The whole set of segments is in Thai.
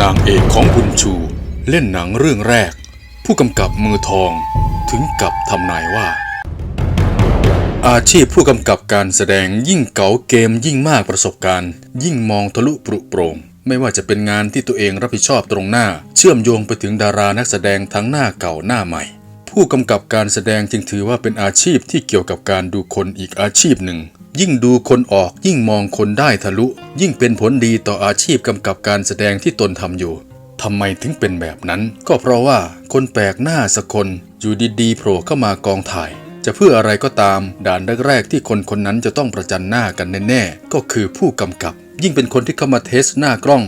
นางเอกของบุญชูเล่นหนังเรื่องแรก ผู้กำกับมือทองถึงกับทำนายว่า อาชีพผู้กำกับการแสดงยิ่งเก๋าเกมยิ่งมากประสบการณ์ ยิ่งมองทะลุปรุโปร่งไม่ว่าจะเป็นงานที่ตัวเองรับผิดชอบตรงหน้า เชื่อมโยงไปถึงดารานักแสดงทั้งหน้าเก่าหน้าใหม่ ผู้กำกับการแสดงจึงถือว่าเป็นอาชีพที่เกี่ยวกับการดูคนอีกอาชีพหนึ่ง ยิ่งดูคนออกยิ่งมองคนได้ทะลุ ยิ่งเป็นผลดีต่ออาชีพกำกับการแสดงที่ตนทำอยู่ทำไมถึงเป็นแบบนั้น ก็เพราะว่าคนแปลกหน้าสักคนอยู่ดีๆโผล่เข้ามากองถ่าย จะเพื่ออะไรก็ตาม ด่านแรกๆที่คนคนนั้นจะต้องประจันหน้ากันแน่ๆก็คือผู้กำกับ ยิ่งเป็นคนที่เข้ามาเทสหน้ากล้อง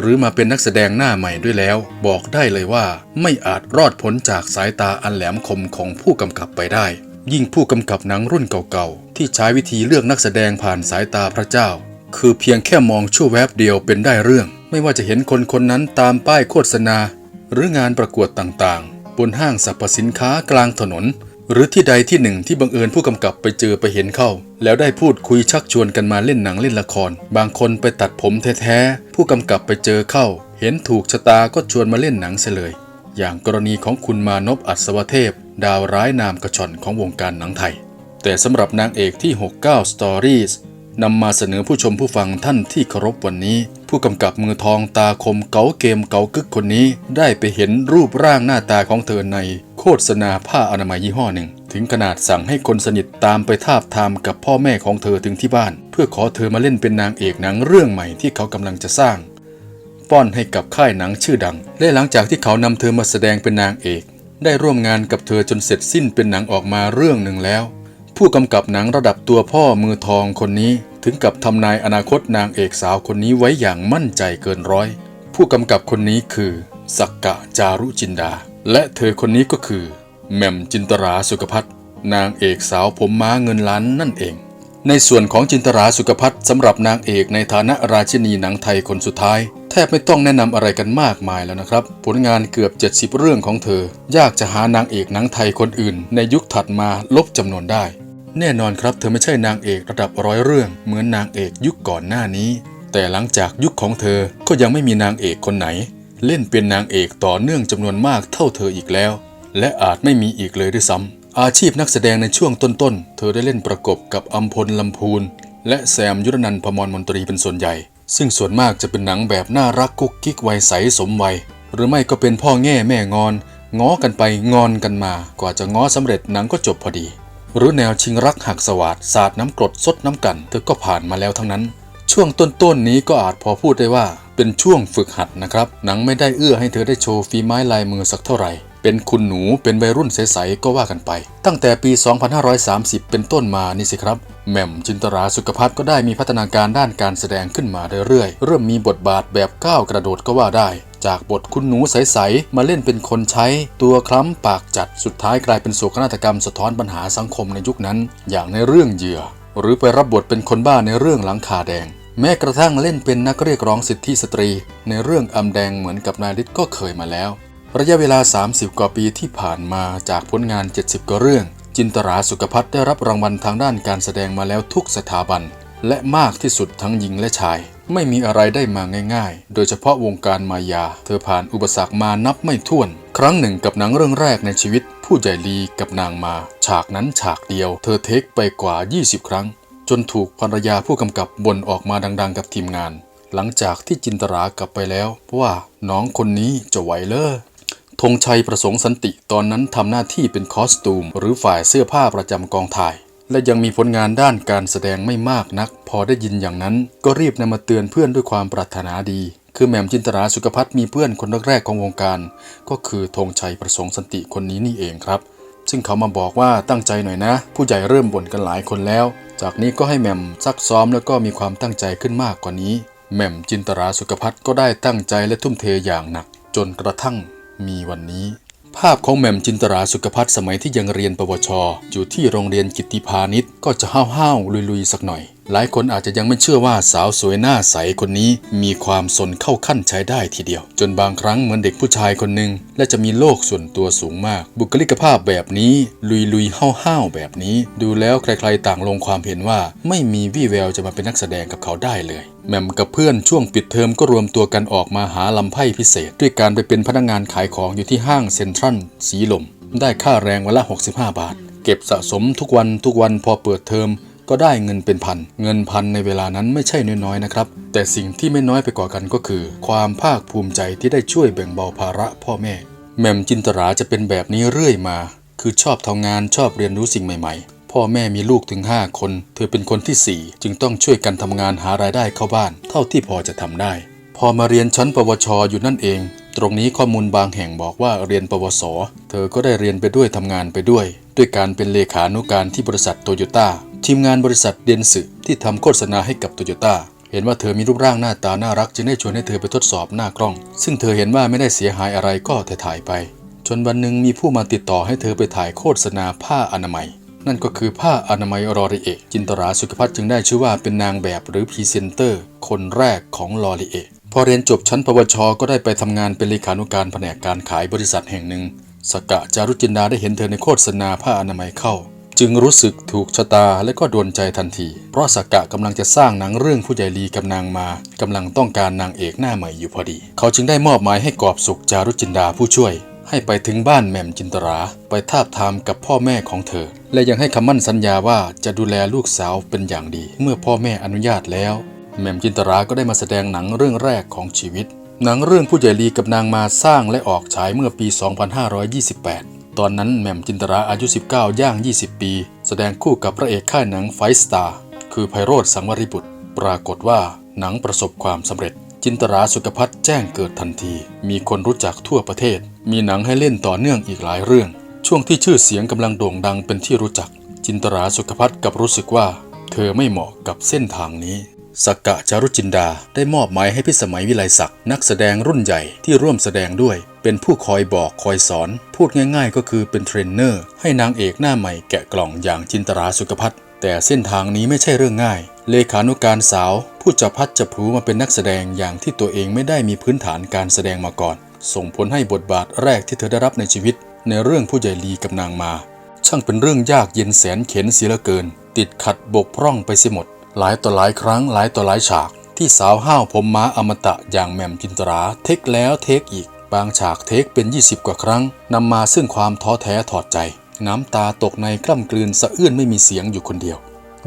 หรือมาเป็นนักแสดงหน้าใหม่ด้วยแล้ว บอกได้เลยว่าไม่อาจรอดพ้นจากสายตาอันแหลมคมของผู้กำกับไปได้ ยิ่งผู้กำกับหนังรุ่นเก่าๆ ที่ใช้วิธีเลือกนักแสดงผ่านสายตาพระเจ้า คือเพียงแค่มองชั่วแวบเดียวเป็นได้เรื่อง ไม่ว่าจะเห็นคนคนนั้นตามป้ายโฆษณา หรืองานประกวดต่างๆ บนห้างสรรพสินค้ากลางถนน หรือที่ใดที่หนึ่งที่บังเอิญผู้กำกับไปเจอไปเห็นเข้า แล้วได้พูดคุยชักชวนกันมาเล่นหนังเล่นละคร บางคนไปตัดผมแท้ๆ ผู้กำกับไปเจอเข้า เห็นถูกชะตาก็ชวนมาเล่นหนังเสเลย อย่างกรณีของคุณมานพอัศวเทพ ดาวร้ายนามกระชอนของวงการหนังไทย แต่สำหรับนางเอกที่ 69 Stories นำมาเสนอผู้ชมผู้ฟังท่านที่เคารพวันนี้ ผู้กำกับมือทองตาคมเก๋าเกมเก๋ากึกคนนี้ ได้ไปเห็นรูปร่างหน้าตาของเธอใน โฆษณาผ้าอนามัยยี่ห้อหนึ่ง ถึงขนาดสั่งให้คนสนิทตามไปทาบทามกับพ่อแม่ของเธอถึงที่บ้าน เพื่อขอเธอมาเล่นเป็นนางเอกหนังเรื่องใหม่ที่เขากำลังจะสร้าง ป้อนให้กับค่ายหนังชื่อดัง และหลังจากที่เขานำเธอมาแสดงเป็นนางเอก ได้ร่วมงานกับเธอจนเสร็จสิ้นเป็นหนังออกมาเรื่องหนึ่งแล้ว ผู้กำกับหนังระดับตัวพ่อมือทองคนนี้ ถึงกับทำนายอนาคตนางเอกสาวคนนี้ไว้อย่างมั่นใจเกินร้อย ผู้กำกับคนนี้คือสักกะจารุจินดา และเธอคนนี้ก็คือแหม่มจินตราสุขพัฒน์นางเอกสาวผมม้าเงินล้านนั่นเอง ในส่วนของจินตราสุขพัฒน์สำหรับนางเอกในฐานะราชินีหนังไทยคนสุดท้าย แทบไม่ต้องแนะนำอะไรกันมากมายแล้วนะครับ ผลงานเกือบ 70 เรื่องของเธอ ยากจะหานางเอกหนังไทยคนอื่น ในยุคถัดมาลบจำนวนได้ แน่นอนครับ เธอไม่ใช่นางเอกระดับร้อยเรื่อง เหมือนนางเอกยุคก่อนหน้านี้ แต่หลังจากยุคของเธอก็ยังไม่มีนางเอกคนไหน เล่นเป็นนางเอกต่อเนื่องจำนวนมากเท่าเธออีกแล้ว และอาจไม่มีอีกเลยด้วยซ้ำอาชีพนักแสดงในช่วงต้นๆ เธอได้เล่นประกบกับอัมพลลำพูน และแซมยุรนันพมรมนตรีเป็นส่วนใหญ่ ซึ่งส่วนมากจะเป็นหนังแบบน่ารักกุ๊กกิ๊กวัยใสสมวัย หรือไม่ก็เป็นพ่อแง่แม่งอน ง้อกันไปงอนกันมา กว่าจะง้อสำเร็จหนังก็จบพอดี หรือแนวชิงรักหักสวาดสาดน้ำกรดซดน้ำกัน เธอก็ผ่านมาแล้วทั้งนั้น ช่วงต้นๆนี้ก็อาจพอพูดได้ว่าเป็นช่วงฝึกหัดนะครับ หนังไม่ได้เอื้อให้เธอได้โชว์ฝีไม้ลายมือสักเท่าไหร่ เป็นคุณหนูเป็นวัยรุ่นใสๆก็ว่ากันไป ตั้งแต่ปี 2530 เป็นต้นมานี่สิครับแหม่มจินตราสุขภัทรก็ได้มีพัฒนาการด้านการแสดงขึ้นมาเรื่อยๆ เริ่มมีบทบาทแบบก้าวกระโดดก็ว่าได้ จากบทคุณหนูใสๆมาเล่นเป็นคนใช้ ตัวคล้ำปากจัดสุดท้ายกลายเป็นโศกนาฏกรรมสะท้อนปัญหาสังคมในยุคนั้น อย่างในเรื่องเหยื่อ หรือไปรับบทเป็นคนบ้าในเรื่องหลังคาแดง แม้กระทั่งเล่นเป็นนักเรียกร้องสิทธิสตรี ในเรื่องอำแดงเหมือนกับนายฤทธิ์ก็เคยมาแล้ว ระยะเวลา 30 กว่าปีที่ผ่านมาจากผลงาน 70 กว่าเรื่อง จินตราสุขพัฒน์ได้รับรางวัลทางด้านการแสดงมาแล้วทุกสถาบัน และมากที่สุดทั้งหญิงและชาย ไม่มีอะไรได้มาง่าย ๆ โดยเฉพาะวงการมายา เธอผ่านอุปสรรคมานับไม่ถ้วน ครั้งหนึ่งกับหนังเรื่องแรกในชีวิต ผู้ใหญ่ลีกับนางมา ฉากนั้นฉากเดียว เธอเทคไปกว่า 20 ครั้ง จนถูกภรรยาผู้กำกับบ่นออกมาดังๆ กับทีมงาน หลังจากที่จินตรากลับไปแล้วว่าน้องคนนี้จะไหวเลอธงชัยประสงค์สันติตอนนั้นทำหน้าที่เป็นคอสตูม หรือฝ่ายเสื้อผ้าประจำกองถ่าย และยังมีผลงานด้านการแสดงไม่มากนัก พอได้ยินอย่างนั้น ก็รีบนำมาเตือนเพื่อนด้วยความปรารถนาดี คือแหม่มจินตราสุขพัฒน์มีเพื่อนคนแรกๆของวงการ ก็คือธงชัยประสงค์สันติคนนี้นี่เองครับ ซึ่งเขามาบอกว่าตั้งใจหน่อยนะ ผู้ใหญ่เริ่มบ่นกันหลายคนแล้ว จากนี้ก็ให้แหม่มซักซ้อมแล้วก็มีความตั้งใจขึ้นมากกว่านี้แหม่มจินตราสุขพัฒน์ก็ได้ตั้งใจและทุ่มเทอย่างหนัก จนกระทั่งมีวันนี้ ภาพของแหม่มจินตราสุขพัฒน์สมัยที่ยังเรียนปวช อยู่ที่โรงเรียนกิตติพาณิชย์ก็จะห้าวๆลุยๆสักหน่อย หลายคนอาจจะยังไม่เชื่อว่าสาวสวยหน้าใสคนนี้มีความสนเข้าขั้นใช้ได้ทีเดียว จนบางครั้งเหมือนเด็กผู้ชายคนหนึ่งและจะมีโลกส่วนตัวสูงมาก บุคลิกภาพแบบนี้ ลุยลุยๆห้าวๆแบบนี้ ดูแล้วใครๆต่างลงความเห็นว่า ไม่มีวี่แววจะมาเป็นนักแสดงกับเขาได้เลยแหม่มกับเพื่อนช่วงปิดเทอมก็รวมตัวกันออกมาหาลำไพ่พิเศษ ด้วยการไปเป็นพนักงานขายของอยู่ที่ห้างเซ็นทรัลสีลม ได้ค่าแรงวันละ 65 บาท เก็บสะสมทุกวันทุกวันพอเปิดเทอม ก็ได้เงินเป็นพัน เงินพันในเวลานั้นไม่ใช่น้อยๆนะครับ แต่สิ่งที่ไม่น้อยไปกว่ากันก็คือ ความภาคภูมิใจที่ได้ช่วยแบ่งเบาภาระพ่อแม่ แม่มจินตราจะเป็นแบบนี้เรื่อยมา คือชอบทำงานชอบเรียนรู้สิ่งใหม่ๆ พ่อแม่มีลูกถึง 5 คน เธอเป็นคนที่ 4 จึงต้องช่วยกันทำงานหารายได้เข้าบ้าน เท่าที่พอจะทำได้ พอมาเรียนชั้นปวชอยู่นั่นเอง ตรงนี้ข้อมูลบางแห่งบอกว่าเรียนปวส เธอก็ได้เรียนไปด้วยทำงานไปด้วย ด้วยการเป็นเลขานุการที่บริษัทโตโยต้า ทีมงานบริษัทเดนสึที่ทำโฆษณาให้กับโตโยต้าเห็นว่าเธอมีรูปร่างหน้าตาน่ารักจึงได้ชวนให้เธอไปทดสอบหน้ากล้อง ซึ่งเธอเห็นว่าไม่ได้เสียหายอะไรก็ถ่ายไป จนวันหนึ่งมีผู้มาติดต่อให้เธอไปถ่ายโฆษณาผ้าอนามัย นั่นก็คือผ้าอนามัยลอรีเอจินตราสุขพัฒน์จึงได้ชื่อว่าเป็นนางแบบหรือพรีเซนเตอร์ คนแรกของลอรีเอพอเรียนจบชั้นปวช ก็ได้ไปทำงานเป็นเลขานุการแผนกการขายบริษัทแห่งหนึ่งสกะจารุจินดาได้เห็นเธอในโฆษณาผ้าอนามัยเข้า จึงรู้สึกถูกชะตาและก็โดนใจทันที เพราะสกะกำลังจะสร้างหนังเรื่องผู้ใหญ่ลีกับนางมากำลังต้องการนางเอกหน้าใหม่อยู่พอดี เขาจึงได้มอบหมายให้กอบสุขจารุจินดาผู้ช่วย ให้ไปถึงบ้านแม่มจินตรา ไปทาบทามกับพ่อแม่ของเธอ และยังให้คำมั่นสัญญาว่าจะดูแลลูกสาวเป็นอย่างดี เมื่อพ่อแม่อนุญาตแล้ว แม่มจินตราก็ได้มาแสดงหนังเรื่องแรกของชีวิตหนังเรื่องผู้ใหญ่ลีกับนางมาสร้างและออกฉายเมื่อปี 2528 ตอนนั้นแหม่มจินตราอายุ 19 ย่าง 20 ปี แสดงคู่กับพระเอกค่ายหนังไฟสตาร์คือไพโรธสังวริบุตร ปรากฏว่าหนังประสบความสำเร็จ จินตราสุขพัฒน์แจ้งเกิดทันที มีคนรู้จักทั่วประเทศ มีหนังให้เล่นต่อเนื่องอีกหลายเรื่อง ช่วงที่ชื่อเสียงกำลังโด่งดังเป็นที่รู้จัก จินตราสุขพัฒน์กับรู้สึกว่า เธอไม่เหมาะกับเส้นทางนี้สกกะจารุจินดาได้มอบหมายให้พิสมัยวิไลศักดิ์นักแสดงรุ่นใหญ่ที่ร่วมแสดงด้วย เป็นผู้คอยบอกคอยสอน พูดง่ายๆ ก็คือเป็นเทรนเนอร์ให้นางเอกหน้าใหม่แกะกล่องอย่างจินตราสุขพัฒน์แต่เส้นทางนี้ไม่ใช่เรื่องง่าย เลขานุการสาว ผู้จะพัดจะพูมาเป็นนักแสดงอย่างที่ตัวเองไม่ได้มีพื้นฐานการแสดงมาก่อน ส่งผลให้บทบาทแรกที่เธอได้รับในชีวิต ในเรื่องผู้ใหญ่ลีกับนางมา ช่างเป็นเรื่องยากเย็นแสนเข็นเสียเหลือเกิน ติดขัดบกพร่องไปเสียหมด หลายต่อหลายครั้งหลายต่อหลายฉาก ที่สาวห้าวผมม้าอมตะอย่างแหม่มจินตราเทคแล้วเทคอีก บางฉากเทคเป็น 20 กว่าครั้งนำมาซึ่งความท้อแท้ถอดใจ น้ำตาตกในกล้ำกลืนสะอื้นไม่มีเสียงอยู่คนเดียว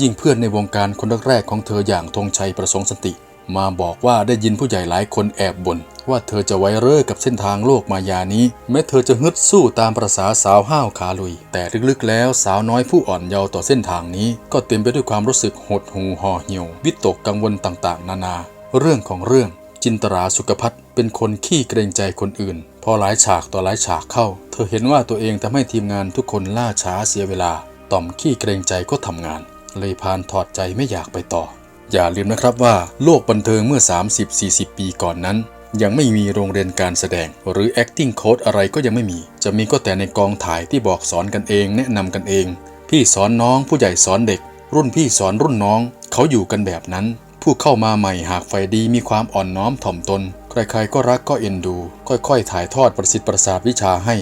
ยิ่งเพื่อนในวงการคนแรกๆของเธออย่างธงชัยประสงค์สันติ มาบอกว่าได้ยินผู้ใหญ่หลายคนแอบบ่นว่าเธอจะไว้เร่อกับเส้นทางโลกมายานี้ แม้เธอจะฮึดสู้ตามประษาสาวห้าวขาลุย แต่ลึกๆแล้วสาวน้อยผู้อ่อนเยาว์ต่อเส้นทางนี้ ก็เต็มไปด้วยความรู้สึกหดหูห่อเหี่ยว วิตกกังวลต่างๆ นานา เรื่องของเรื่องจินตราสุขพัฒน์ เป็นคนขี้เกรงใจคนอื่น พอหลายฉากต่อหลายฉากเข้า เธอเห็นว่าตัวเองทำให้ทีมงานทุกคนล่าช้าเสียเวลา ต่อมขี้เกรงใจก็ทำงาน เลยพานถอดใจไม่อยากไปต่อ อย่าลืมนะครับว่าโลกบันเทิงเมื่อ 30-40 ปีก่อนนั้น ยังไม่มีโรงเรียนการแสดง หรือ acting coach อะไรก็ยังไม่มี จะมีก็แต่ในกองถ่ายที่บอกสอนกันเองแนะนำกันเอง พี่สอนน้องผู้ใหญ่สอนเด็ก รุ่นพี่สอนรุ่นน้อง เขาอยู่กันแบบนั้น ผู้เข้ามาใหม่หากไฟดีมีความอ่อนน้อมถ่อมตน ใครๆก็รักก็เอ็นดู ค่อยๆ ถ่ายทอดประสิทธิ์ประสาทวิชาให้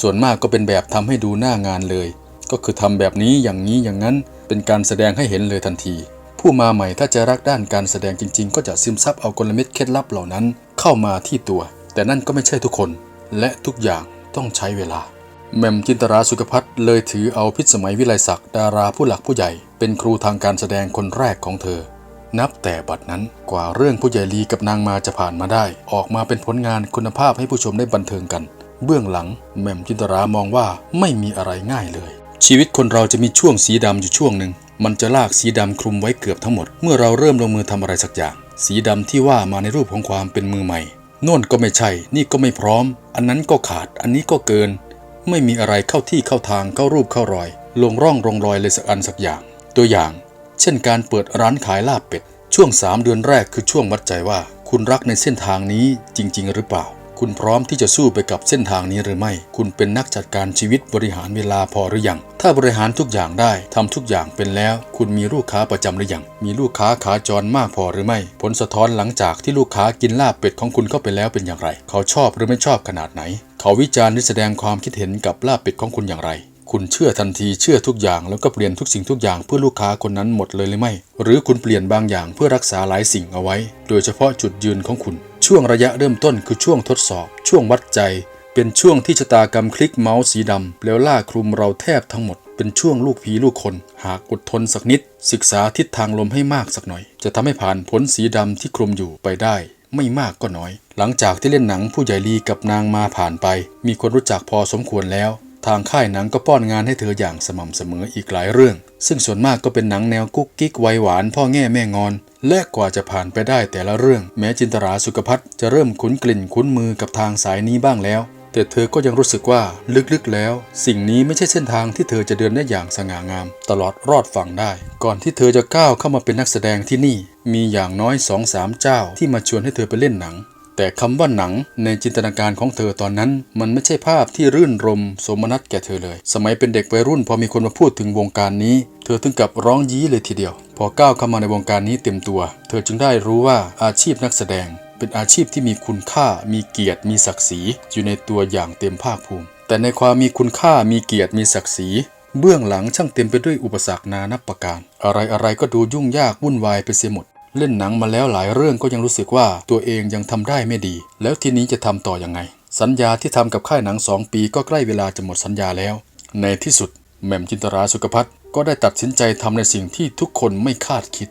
ส่วนมากก็เป็นแบบทำให้ดูหน้างานเลย ก็คือทำแบบนี้อย่างนี้อย่างนั้น เป็นการแสดงให้เห็นเลยทันที ผู้มาใหม่ถ้าจะรักด้านการแสดงจริง ๆ ก็จะซึมซับเอากลเม็ดเคล็ดลับเหล่านั้น เข้ามาที่ตัว แต่นั่นก็ไม่ใช่ทุกคน และทุกอย่างต้องใช้เวลาแม่มจินตราสุขพัฒน์เลยถือเอาพิษสมัยวิไลศักดิ์ดาราผู้หลักผู้ใหญ่ เป็นครูทางการแสดงคนแรกของเธอ นับแต่บัดนั้นกว่าเรื่องผู้ใหญ่ลีกับนางมาจะผ่านมาได้ ออกมาเป็นผลงานคุณภาพให้ผู้ชมได้บันเทิงกัน เบื้องหลังแหม่มจินตรามองว่าไม่มีอะไรง่ายเลย ชีวิตคนเราจะมีช่วงสีดำอยู่ช่วงหนึ่งมันจะลากสีดำคลุมไว้เกือบทั้งหมด เมื่อเราเริ่มลงมือทำอะไรสักอย่าง สีดำที่ว่ามาในรูปของความเป็นมือใหม่น่นก็ไม่ใช่ นี่ก็ไม่พร้อม อันนั้นก็ขาด อันนี้ก็เกิน ไม่มีอะไรเข้าที่เข้าทางเข้ารูปเข้ารอย ลงร่องลงรอยเลยสักอันสักอย่าง ตัวอย่าง เช่นการเปิดร้านขายลาบเป็ด ช่วง 3 เดือนแรกคือช่วงวัดใจว่า คุณรักในเส้นทางนี้จริง ๆ หรือเปล่า คุณพร้อมที่จะสู้ไปกับเส้นทางนี้หรือไม่ คุณเป็นนักจัดการชีวิตบริหารเวลาพอหรือยัง ถ้าบริหารทุกอย่างได้ทำทุกอย่างเป็นแล้ว คุณมีลูกค้าประจำหรือยัง มีลูกค้าขาจรมากพอหรือไม่ ผลสะท้อนหลังจากที่ลูกค้ากินลาบเป็ดของคุณเข้าไปแล้วเป็นอย่างไร เขาชอบหรือไม่ชอบขนาดไหน เขาวิจารณ์หรือแสดงความคิดเห็นกับลาบเป็ดของคุณอย่างไร คุณเชื่อทันทีเชื่อทุกอย่างแล้วก็เปลี่ยนทุกสิ่งทุกอย่างเพื่อลูกค้าคนนั้นหมดเลยหรือไม่ หรือคุณเปลี่ยนบางอย่างเพื่อรักษาหลายสิ่งเอาไว้ โดยเฉพาะจุดยืนของคุณ ช่วงระยะเริ่มต้นคือช่วงทดสอบ ช่วงวัดใจ เป็นช่วงที่ชะตากรรมคลิกเมาส์สีดำแล้วล่าคลุมเราแทบทั้งหมด เป็นช่วงลูกผีลูกคน หากอดทนสักนิด ศึกษาทิศทางลมให้มากสักหน่อย จะทำให้ผ่านพ้นสีดำที่คลุมอยู่ไปได้ไม่มากก็น้อย หลังจากที่เล่นหนังผู้ใหญ่ลีกับนางมาผ่านไป มีคนรู้จักพอสมควรแล้ว ทางค่ายหนังก็ป้อนงานให้เธออย่างสม่ำเสมออีกหลายเรื่อง ซึ่งส่วนมากก็เป็นหนังแนวกุ๊กกิ๊กวัยหวานพ่อแง่แม่งอน และกว่าจะผ่านไปได้แต่ละเรื่อง แม้จินตราสุขพัฒน์จะเริ่มคุ้นกลิ่นคุ้นมือกับทางสายนี้บ้างแล้ว แต่เธอก็ยังรู้สึกว่าลึกๆแล้ว สิ่งนี้ไม่ใช่เส้นทางที่เธอจะเดินได้อย่างสง่างาม ตลอดรอดฝั่งได้ ก่อนที่เธอจะก้าวเข้ามาเป็นนักแสดงที่นี่ มีอย่างน้อยสองสามเจ้าที่มาชวนให้เธอไปเล่นหนัง แต่คำว่าหนังในจินตนาการของเธอตอนนั้น มันไม่ใช่ภาพที่รื่นรมสมนัตแก่เธอเลย สมัยเป็นเด็กวัยรุ่นพอมีคนมาพูดถึงวงการนี้ เธอถึงกับร้องยี้เลยทีเดียว พอก้าวเข้ามาในวงการนี้เต็มตัว เธอจึงได้รู้ว่าอาชีพนักแสดง เป็นอาชีพที่มีคุณค่า มีเกียรติ มีศักดิ์ศรีอยู่ในตัวอย่างเต็มภาคภูมิ แต่ในความมีคุณค่ามีเกียรติมีศักดิ์ศรีเบื้องหลังช่างเต็มไปด้วยอุปสรรคนานับประการ อะไรอะไรๆก็ดูยุ่งยากวุ่นวายไปเสียหมด เล่นหนังมาแล้วหลายเรื่องก็ยังรู้สึกว่าตัวเองยังทำได้ไม่ดี แล้วทีนี้จะทำต่ออยังไง สัญญาที่ทำกับค่ายหนัง2ปีก็ใกล้เวลาจะหมดสัญญาแล้ว ในที่สุดแหม่มจินตราสุขพัฒน์ก็ได้ตัดสินใจทำในสิ่งที่ทุกคนไม่คาดคิด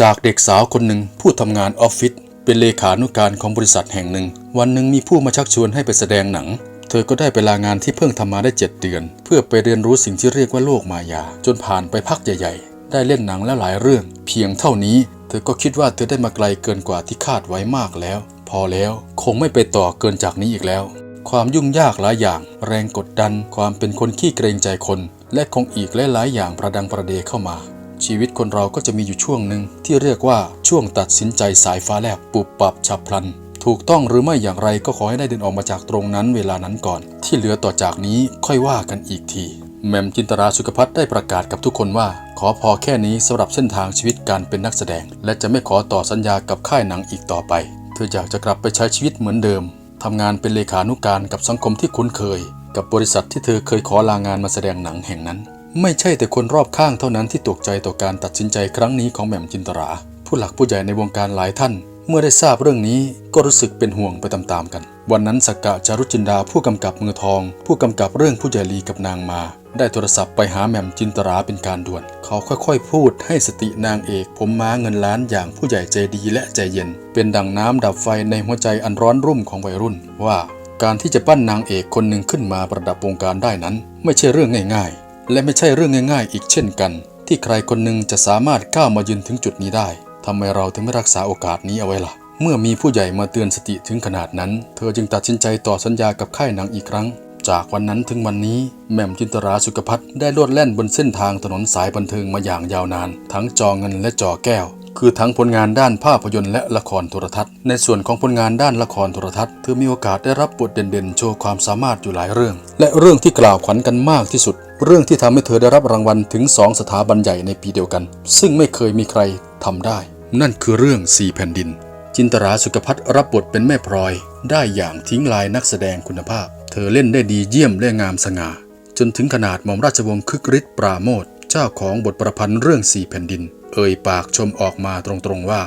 จากเด็กสาวคนหนึ่งผู้ทำงานออฟฟิศเป็นเลขานุการของบริษัทแห่งหนึ่ง วันหนึ่งมีผู้มาชักชวนให้ไปแสดงหนัง เธอก็ได้ไปลางานที่เพิ่งทำมาได้ 7 เดือน เพื่อไปเรียนรู้สิ่งที่เรียกว่าโลกมายา จนผ่านไปพักใหญ่ๆ ได้เล่นหนังแล้วหลายเรื่อง เพียงเท่านี้เธอก็คิดว่าเธอได้มาไกลเกินกว่าที่คาดไว้มากแล้ว พอแล้วคงไม่ไปต่อเกินจากนี้อีกแล้ว ความยุ่งยากหลายอย่าง แรงกดดัน ความเป็นคนขี้เกรงใจคน และคงอีกหลายๆอย่างประดังประเดเข้ามา ชีวิตคนเราก็จะมีอยู่ช่วงหนึ่งที่เรียกว่าช่วงตัดสินใจสายฟ้าแลบปุบปับฉับพลันถูกต้องหรือไม่อย่างไรก็ขอให้ได้เดินออกมาจากตรงนั้นเวลานั้นก่อน ที่เหลือต่อจากนี้ค่อยว่ากันอีกที แม่มจินตราสุขพัฒน์ได้ประกาศกับทุกคนว่า ขอพอแค่นี้สำหรับเส้นทางชีวิตการเป็นนักแสดง และจะไม่ขอต่อสัญญากับค่ายหนังอีกต่อไป เธออยากจะกลับไปใช้ชีวิตเหมือนเดิมทำงานเป็นเลขานุการกับสังคมที่คุ้นเคย กับบริษัทที่เธอเคยขอลางานมาแสดงหนังแห่งนั้น ไม่ใช่แต่คนรอบข้างเท่านั้นที่ตกใจต่อการตัดสินใจครั้งนี้ของแหม่มจินตรา ผู้หลักผู้ใหญ่ในวงการหลายท่าน เมื่อได้ทราบเรื่องนี้ก็รู้สึกเป็นห่วงไปตามๆกัน วันนั้นสกกะจารุจินดาผู้กำกับมือทอง ผู้กำกับเรื่องผู้ใหญ่ลีกับนางมา ได้โทรศัพท์ไปหาแหม่มจินตราเป็นการด่วน เขาค่อยๆ พูดให้สตินางเอก ผมม้าเงินล้านอย่างผู้ใหญ่ใจดีและใจเย็น เป็นดังน้ำดับไฟในหัวใจอันร้อนรุ่มของวัยรุ่นว่าการที่จะปั้นนางเอกคนหนึ่งขึ้นมาประดับวงการได้นั้น ไม่ใช่เรื่องง่ายๆ และไม่ใช่เรื่องง่าย ๆ อีกเช่นกัน ที่ใครคนหนึ่งจะสามารถก้าวมายืนถึงจุดนี้ได้ทำไมเราถึงไม่รักษาโอกาสนี้เอาไว้ล่ะ เมื่อมีผู้ใหญ่มาเตือนสติถึงขนาดนั้น เธอจึงตัดสินใจต่อสัญญากับค่ายหนังอีกครั้ง จากวันนั้นถึงวันนี้แหม่มจินตราสุขพัฒน์ได้โลดแล่นบนเส้นทางถนนสายบันเทิงมาอย่างยาวนาน ทั้งจอเงินและจอแก้ว คือทั้งผลงานด้านภาพยนตร์และละครโทรทัศน์ ในส่วนของผลงานด้านละครโทรทัศน์เธอมีโอกาสได้รับบทเด่นๆ โชว์ความสามารถอยู่หลายเรื่อง และเรื่องที่กล่าวขวัญกันมากที่สุด เรื่องที่ทำให้เธอได้รับรางวัลถึง 2 สถาบันใหญ่ในปีเดียวกัน ซึ่งไม่เคยมีใครทำได้ นั่นคือเรื่องสี่แผ่นดิน จินตราสุขพัฒน์รับบทเป็นแม่พลอย ได้อย่างทิ้งลายนักแสดงคุณภาพ เธอเล่นได้ดีเยี่ยมและงามสง่า จนถึงขนาดหม่อมราชวงศ์คึกฤทธิ์ปราโมทเจ้าของบทประพันธ์เรื่องสี่แผ่นดิน เอ่ยปากชมออกมาตรงๆว่า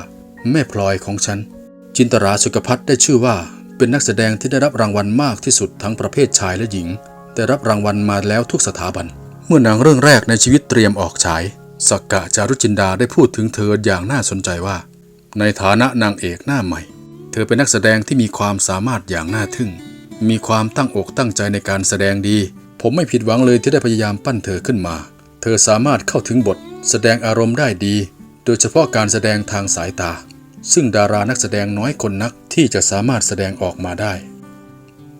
แม่พลอยของฉัน จินตราสุขพัฒน์ได้ชื่อว่า เป็นนักแสดงที่ได้รับรางวัลมากที่สุดทั้งประเภทชายและหญิงแต่รับรางวัลมาแล้วทุกสถาบัน เมื่อนังเรื่องแรกในชีวิตเตรียมออกฉายสักกะจารุจินดาได้พูดถึงเธออย่างน่าสนใจว่า ในฐานะนางเอกหน้าใหม่ เธอเป็นนักแสดงที่มีความสามารถอย่างน่าทึ่ง มีความตั้งอกตั้งใจในการแสดงดี ผมไม่ผิดหวังเลยที่ได้พยายามปั้นเธอขึ้นมา เธอสามารถเข้าถึงบท แสดงอารมณ์ได้ดี โดยเฉพาะการแสดงทางสายตา ซึ่งดารานักแสดงน้อยคนนักที่จะสามารถแสดงออกมาได้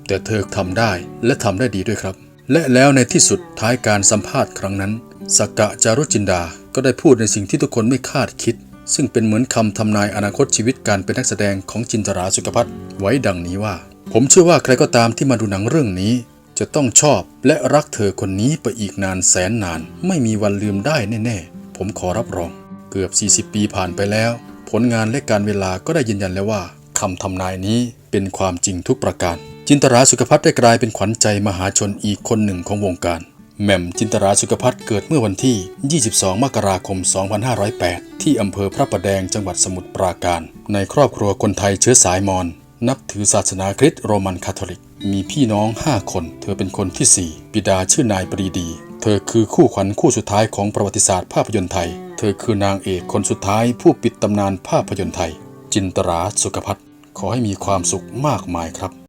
แต่เธอทำได้และทำได้ดีด้วยครับ และแล้วในที่สุดท้ายการสัมภาษณ์ครั้งนั้นสักกะจารุจินดา ก็ได้พูดในสิ่งที่ทุกคนไม่คาดคิด ซึ่งเป็นเหมือนคำทำนายอนาคตชีวิตการเป็นนักแสดงของจินตราสุขพัฒน์ไว้ดังนี้ว่า ผมเชื่อว่าใครก็ตามที่มาดูหนังเรื่องนี้ จะต้องชอบและรักเธอคนนี้ไปอีกนานแสนนาน ไม่มีวันลืมได้แน่ ๆ ผมขอรับรอง เกือบ 40 ปีผ่านไปแล้ว ผลงานและการเวลาก็ได้ยืนยันแล้วว่าคำทำนายนี้เป็นความจริงทุกประการ จินตราสุขพัฒน์ได้กลายเป็นขวัญใจมหาชนอีกคนหนึ่งของวงการแหม่มจินตราสุขพัฒน์เกิดเมื่อวันที่ 22 มกราคม 2508 ที่อำเภอพระประแดงจังหวัดสมุทรปราการ ในครอบครัวคนไทยเชื้อสายมอญ นับถือศาสนาคริสต์โรมันคาทอลิก มีพี่น้อง 5 คน เธอเป็นคนที่ 4 บิดาชื่อนายปรีดี เธอคือคู่ขวัญคู่สุดท้ายของประวัติศาสตร์ภาพยนตร์ไทย เธอคือนางเอกคนสุดท้ายผู้ปิดตำนานภาพยนตร์ไทย จินตราสุขพัฒน์ขอให้มีความสุขมากมายครับ